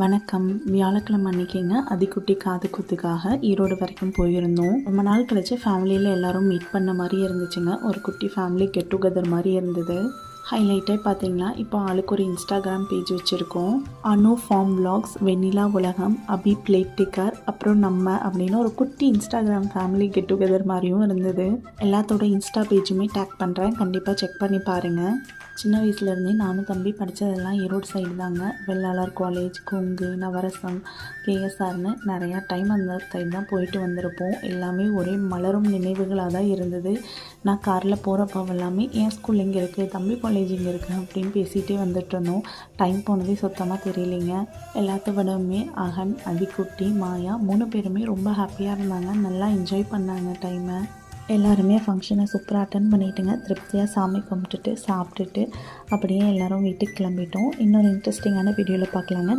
வணக்கம். வியாழக்கிழமை அன்னைக்குங்க அதிகுட்டி காது குத்துக்காக ஈரோடு வரைக்கும் போயிருந்தோம். ரொம்ப நாள் கழிச்சு ஃபேமிலியில் எல்லாரும் மீட் பண்ண மாதிரி இருந்துச்சுங்க. ஒரு குட்டி ஃபேமிலி கெட் டுகெதர் மாதிரி இருந்தது. ஹைலைட்டே பார்த்தீங்கன்னா இப்போ ஆளுக்கு ஒரு இன்ஸ்டாகிராம் பேஜ் வச்சுருக்கோம். அனு ஃபார்ம் vlogs வெண்ணிலா உலகம் அபி பிளேட் டிக்கர் அப்புறம் நம்ம அப்படின்னு ஒரு குட்டி இன்ஸ்டாகிராம் ஃபேமிலி கெட் டுகெதர் மாதிரியும் இருந்தது. எல்லாத்தோட இன்ஸ்டா பேஜுமே டேக் பண்ணுறேன் கண்டிப்பாக செக் பண்ணி பாருங்கள் சின்ன வயசுலேருந்தே நானும் தம்பி படித்ததெல்லாம் ஈரோடு சைடு தாங்க. வெள்ளாளர் காலேஜ் கொங்கு நவரசம் கேஎஸ்ஆர்னு நிறையா டைம் அந்த சைடு தான் போயிட்டு வந்திருப்போம். எல்லாமே ஒரே மலரும் நினைவுகளாக தான் இருந்தது. நான் காரில் போகிறப்ப எல்லாமே என் ஸ்கூல் இங்கே இருக்குது தம்பி காலேஜ் இங்கே இருக்குது அப்படின்னு பேசிகிட்டே வந்துட்டு இருந்தோம் டைம் போனதே சுத்தமாக தெரியலைங்க. எல்லாத்த விடவுமே அகன் அதிக்குட்டி மாயா மூணு பேருமே ரொம்ப ஹாப்பியாக இருந்தாங்க. நல்லா என்ஜாய் பண்ணாங்க டைமை எல்லாருமே ஃபங்க்ஷனை சூப்பராக அட்டன் பண்ணிட்டுங்க. திருப்தியாக சாமி கும்பிட்டுட்டு சாப்பிட்டுட்டு அப்படியே எல்லாரும் வீட்டுக்கு கிளம்பிட்டோம். இன்னொரு இன்ட்ரெஸ்டிங்கான வீடியோவில் பார்க்கலாங்க